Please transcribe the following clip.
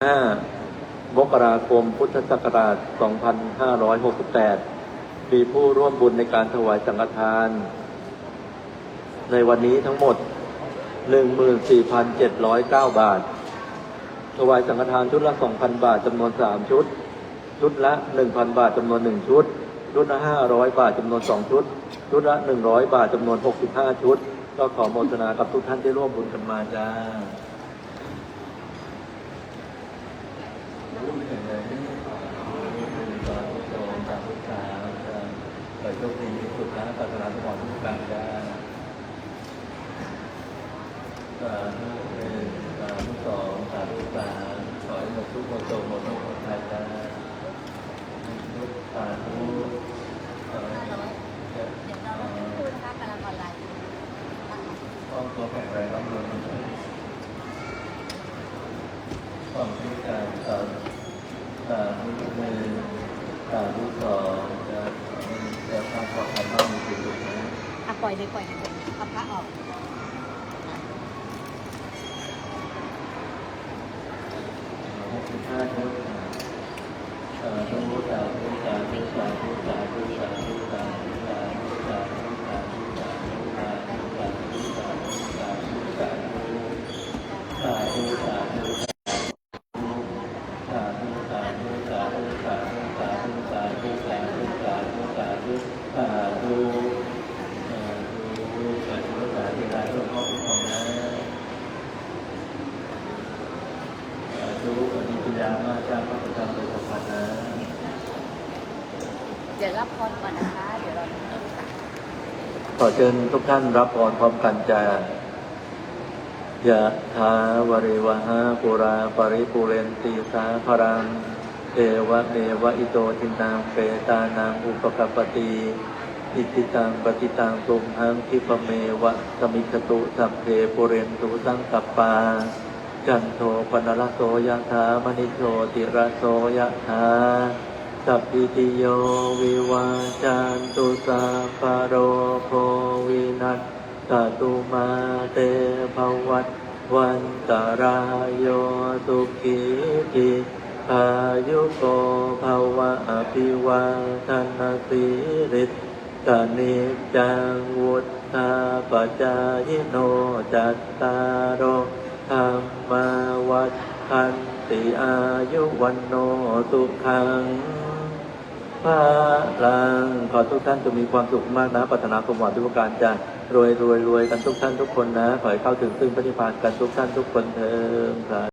5 มกราคม พุทธศักราช 2568 มีผู้ร่วมบุญในการถวายสังฆทาน ในวันนี้ทั้งหมด 14,709 บาท ถวายสังฆทานชุดละ 2,000 บาทจำนวน 3 ชุด ชุดละ 1,000 บาทจำนวน 1 ชุด ชุดละ 500 บาทจำนวน 2 ชุด ชุดละ 100 บาทจำนวน 65 ชุด ก็ขอโมทนากับทุกท่านที่ร่วมบุญกันมาจ้า โชคดีที่สุดนะศาสนาสมองทุกการได้สาธุหนึ่งสาธุสองสาธุสามขอให้หมดทุกข์หมดโศกหมดโรคหมดภัยได้ทุกสาธุขอให้ความตัวแข็งแรงร่ำรวยความพิการสาธุ ใกล่าวรู้ต่อจะจะทำความขัดบ้งมีปย์นอ่ปล่อยเลยปล่อยเลยเอาพระออกขอบคุณพระเจ้า อนิจจามาจาพระพุทธธรรมโดยสัมพันธ์นะเดี๋ยวรับพรก่อนนะคะ เดี๋ยวเราจะพูดค่ะขอเชิญทุกท่านรับพรพร้อมกันจากยะถาวริวหาปุราปริปุเรนตีสาพรังเอวะเมวะอิโตทินังเปตานังอุปกปปติอิติตังปฏิตังตุมหังคิปะเมวะสมิจตุสัพเพปุเรนตุสังกัปปา จันโทปนรโสยะถามณิโชติระโสยะถาสัพพิติโยวิวาจันตุสัพโรโควินัสสตุมาเตภวัตวันตารายโยสุขีติอายุโกภาวะอภิวาทนาสิริสกนิจังวุฒาปจายโนจัตตารโร วัฏทันติอายุวันโนสุขังพระลังขอทุกท่านจะมีความสุขมากนะปรารถนาความหวังทุกประการจะรวยรวยรวยกันทุกท่านทุกคนนะ ขอให้เข้าถึงซึ่งปฏิภาณกันทุกท่านทุกคนเถิด